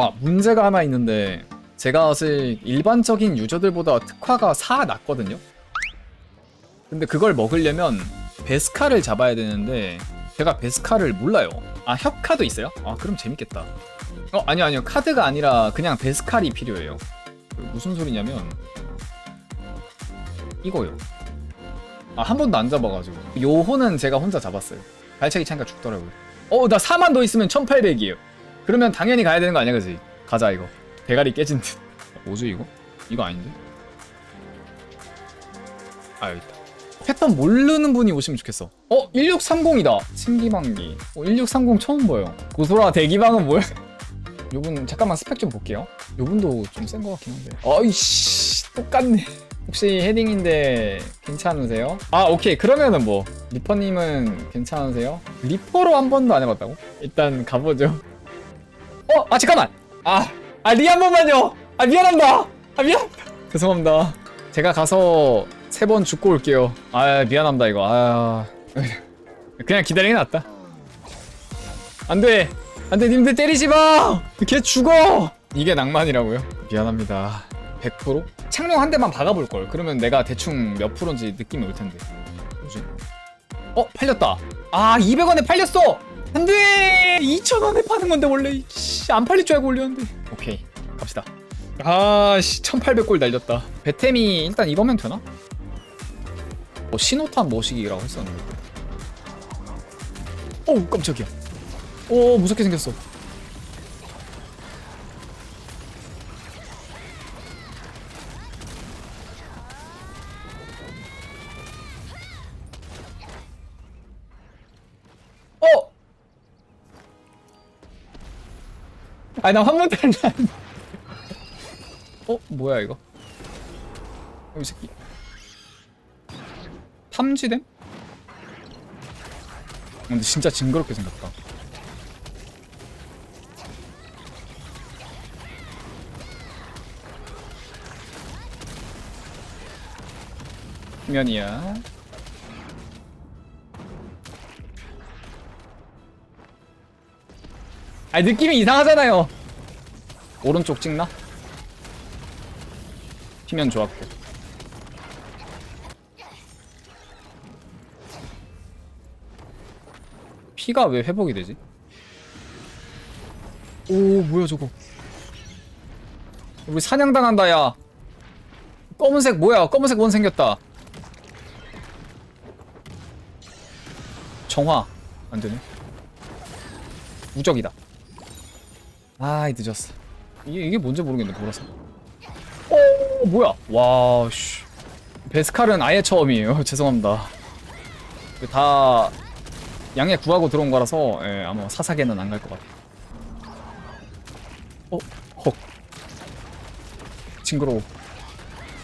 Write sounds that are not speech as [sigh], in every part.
아 문제가 하나 있는데 제가 사실 일반적인 유저들보다 특화가 4 낮거든요. 근데 그걸 먹으려면 베스카를 잡아야 되는데 제가 베스카를 몰라요. 아 협카도 있어요? 아 그럼 재밌겠다. 어 아니요 아니요. 카드가 아니라 그냥 베스칼이 필요해요. 그 무슨 소리냐면 이거요. 아 한 번도 안 잡아가지고. 요호는 제가 혼자 잡았어요. 발차기 차니까 죽더라고요. 어나 4만 더 있으면 1800이에요 그러면 당연히 가야 되는 거 아니야 그지 가자 이거 대가리 깨진 듯 뭐지 이거? 이거 아닌데? 아 여기 있다 패턴 모르는 분이 오시면 좋겠어 어? 1630이다 신기방기 어, 1630 처음 보여 고소라 대기방은 뭐야? [laughs] 요분 잠깐만 스펙 좀 볼게요 요분도 좀 센 거 같긴 한데 어이씨 똑같네 혹시 헤딩인데 괜찮으세요? 아 오케이 그러면은 뭐 리퍼님은 괜찮으세요? 리퍼로 한 번도 안 해봤다고? 일단 가보죠 어? 아 잠깐만. 아, 아 리 한 번만요. 아 미안합니다. 아 미안. 죄송합니다. 제가 가서 세 번 죽고 올게요. 아 미안합니다 이거. 아 그냥 기다리는 게 낫다. 안돼. 안돼 님들 때리지 마 걔 죽어! 이게 낭만이라고요? 미안합니다. 100%? 창룡 한 대만 박아볼 걸. 그러면 내가 대충 몇 프로인지 느낌이 올 텐데. 뭐지? 어 팔렸다. 아 200원에 팔렸어 안돼 2,000원에 파는 건데 원래 씨, 안 팔릴 줄 알고 올렸는데. 오케이 갑시다. 아씨 1800골 날렸다. 배템이 일단 이거면 되나? 뭐 신호탄 모시기라고 했었는데. 어우 깜짝이야. 오 무섭게 생겼어 어! 아니 나 한번도 안 났는데 어? 뭐야 이거? 어, 이 새끼. 탐지됨? 어, 근데 진짜 징그럽게 생겼다. 면이야 아 느낌이 이상하잖아요. 오른쪽 찍나? 피면 좋았고. 피가 왜 회복이 되지? 오 뭐야 저거. 우리 사냥당한다 야. 검은색 뭐야? 검은색 원 생겼다. 정화. 안되네. 무적이다 아이 늦었어. 이게, 이게 뭔지 모르겠네 보라색. 오 뭐야? 와씨. 베스칼은 아예 처음이에요. [laughs] 죄송합니다. 그다 양해 구하고 들어온 거라서 예, 아마 사사계는 안 갈 것 같아 어? 헉. 징그러워.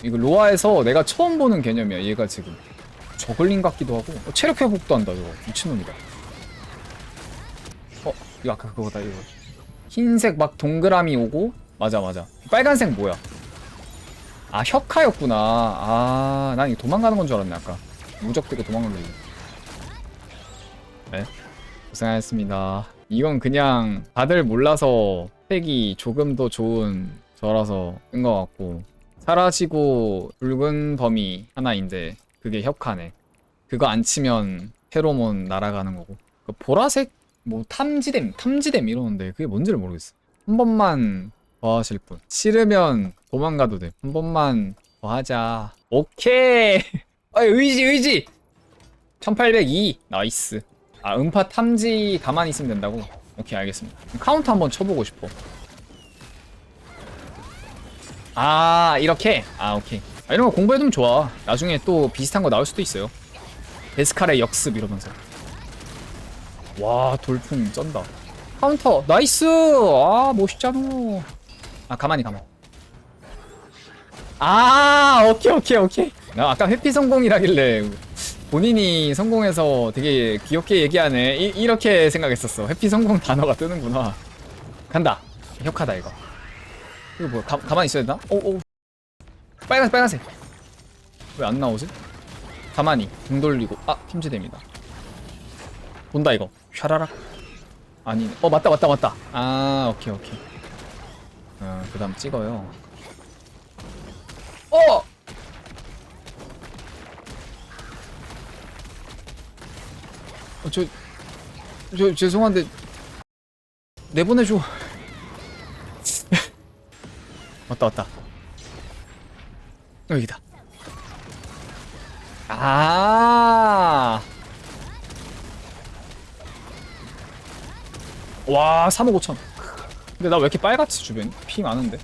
이거 로아에서 내가 처음 보는 개념이야 얘가 지금. 저글링 같기도 하고. 어, 체력 회복도 한다 이거. 미친놈이다. 어 이거 아까 그거다 이거 흰색 막 동그라미 오고? 맞아 맞아. 빨간색 뭐야? 아 혁카였구나. 아 난 이거 도망가는 건 줄 알았네 아까. 무적되게 도망가는 거 네. 고생하셨습니다. 이건 그냥 다들 몰라서 팩이 조금 더 좋은 저라서 뜬것 같고. 사라지고 붉은 범위 하나인데 그게 혁카네. 그거 안 치면 페로몬 날아가는 거고. 그 보라색 뭐 탐지댐 탐지댐 이러는데 그게 뭔지를 모르겠어. 한 번만 더 하실 분. 싫으면 도망가도 돼 한 번만 더 하자. 오케이. [laughs] 아 의지 의지. 1802 나이스. 아 음파 탐지 가만히 있으면 된다고? 오케이 알겠습니다. 카운트 한번 쳐보고 싶어. 아 이렇게? 아 오케이. 아, 이런 거 공부해두면 좋아. 나중에 또 비슷한 거 나올 수도 있어요. 베스칼의 역습 이러면서 와 돌풍 쩐다. 카운터 나이스! 아 멋있잖아. 아 가만히 가만 아 오케이 오케이 오케이. 나 아까 회피 성공이라길래 본인이 성공해서 되게 귀엽게 얘기하네. 이, 이렇게 생각했었어. 회피 성공 단어가 뜨는구나. 간다. 혁하다 이거. 이거 뭐야? 가, 가만히 있어야 되나? 오오 빨간색 빨간색. 왜 안 나오지? 가만히 등 돌리고. 아 킴지 됩니다. 본다 이거 샤라락 아니 어 맞다 맞다 맞다 아 오케이 오케이 어, 그 다음 찍어요. 어! 어, 저, 저, 죄송한데, 내보내줘. [laughs] 왔다, 왔다. 여기다. 아. 와, 3억 5천. 근데 나 왜 이렇게 빨갛지, 주변? 피 많은데.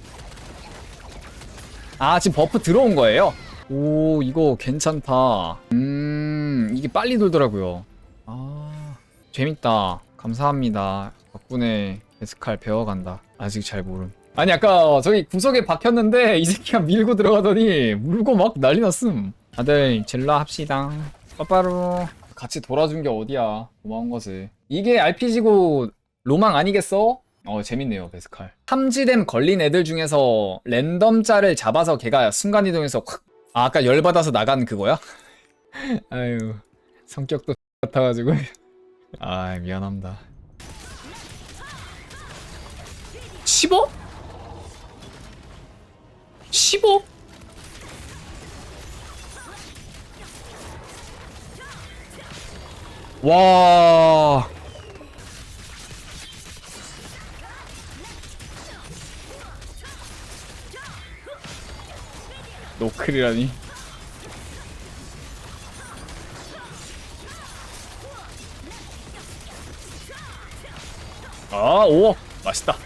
아, 지금 버프 들어온 거예요? 오, 이거 괜찮다. 음, 이게 빨리 돌더라고요. 아, 재밌다. 감사합니다. 덕분에 베스칼 배워간다. 아직 잘 모름. 아니, 아까 저기 구석에 박혔는데 이 새끼가 밀고 들어가더니 물고 막 난리 났음. 다들 젤라 합시다. 빠빠루. 같이 돌아준 게 어디야. 고마운 거지. 이게 RPG고 로망 아니겠어? 어 재밌네요 베스칼 탐지됨 걸린 애들 중에서 랜덤 짤을 잡아서 걔가 순간이동해서 확 아, 아까 열받아서 나간 그거야? [laughs] 아유 성격도 같아가지고 [laughs] 아 미안합니다 15? 15? 와 노클이라니 아, 오, 맛있다.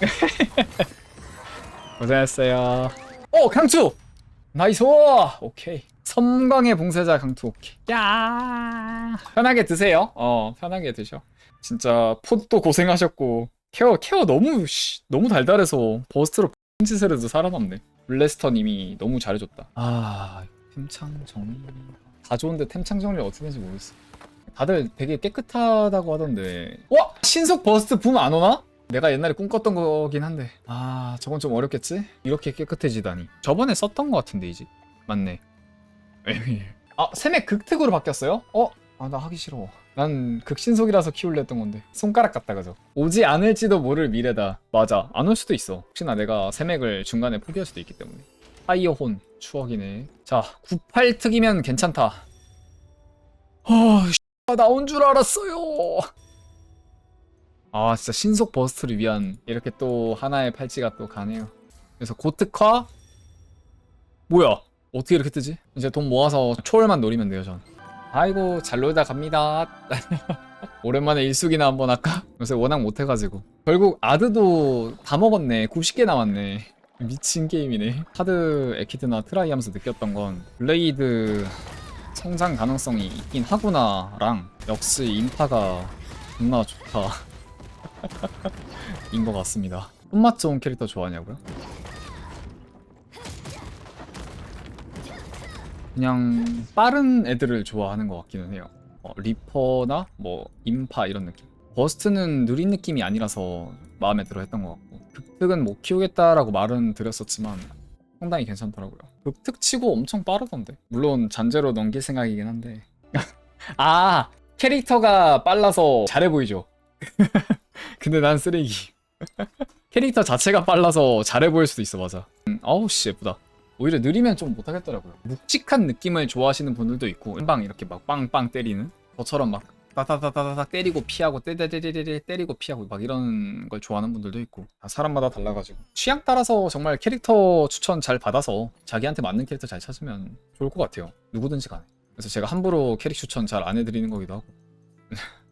[laughs] 고생했어요. 오, 강추! 나이스! 오케이. 섬광의 봉쇄자 강투 오케이. 야 편하게 드세요. 어, 편하게 드셔. 진짜 폿도 고생하셨고 케어 케어 너무 씨, 너무 달달해서 버스트로 짓을 해도 살아남네. 블레스터님이 너무 잘해줬다. 아 템창 정리 다 좋은데 템창 정리 어떻게 되는지 모르겠어. 다들 되게 깨끗하다고 하던데. 와 신속 버스트 붐 안 오나? 내가 옛날에 꿈꿨던 거긴 한데 아 저건 좀 어렵겠지? 이렇게 깨끗해지다니 저번에 썼던 거 같은데 이제 맞네 아 세맥 극특으로 바뀌었어요? 어? 아 나 하기 싫어. 난 극신속이라서 키울려 했던 건데. 손가락 같다 그죠? 오지 않을지도 모를 미래다. 맞아. 안 올 수도 있어. 혹시나 내가 세맥을 중간에 포기할 수도 있기 때문에. 파이어혼. 추억이네. 자 98특이면 괜찮다. 아 씨, 나온 줄 알았어요. 아 진짜 신속 버스트를 위한 이렇게 또 하나의 팔찌가 또 가네요. 그래서 고특화? 뭐야 어떻게 이렇게 뜨지? 이제 돈 모아서 초월만 노리면 돼요 전 아이고 잘 놀다 갑니다 [laughs] 오랜만에 일숙이나 한번 할까? 요새 워낙 못해가지고 결국 아드도 다 먹었네 90개 남았네 미친 게임이네 하드 에키드나 트라이 하면서 느꼈던 건 블레이드 성장 가능성이 있긴 하구나랑 역시 인파가 존나 좋다 [laughs] 인 것 같습니다. 손맛 좋은 캐릭터 좋아하냐고요? 그냥 빠른 애들을 좋아하는 것 같기는 해요. 어, 리퍼나 뭐 인파 이런 느낌. 버스트는 느린 느낌이 아니라서 마음에 들어 했던 것 같고 극특은 못 키우겠다라고 말은 드렸었지만 상당히 괜찮더라고요. 극특 치고 엄청 빠르던데. 물론 잔재로 넘길 생각이긴 한데. [laughs] 아 캐릭터가 빨라서 잘해 보이죠. [laughs] 근데 난 쓰레기. [laughs] 캐릭터 자체가 빨라서 잘해 보일 수도 있어, 맞아. 음, 아우 씨 예쁘다. 오히려 느리면 좀 못하겠더라고요. 묵직한 느낌을 좋아하시는 분들도 있고, 한 방 이렇게 막 빵빵 때리는 저처럼 막 따다다다다닥 때리고 피하고 때때때때때 때리고 피하고 막 이런 걸 좋아하는 분들도 있고 다 사람마다 달라가지고 취향 따라서 정말 캐릭터 추천 잘 받아서 자기한테 맞는 캐릭터 잘 찾으면 좋을 것 같아요. 누구든지 간에. 그래서 제가 함부로 캐릭 추천 잘 안 해드리는 거기도 하고. [laughs]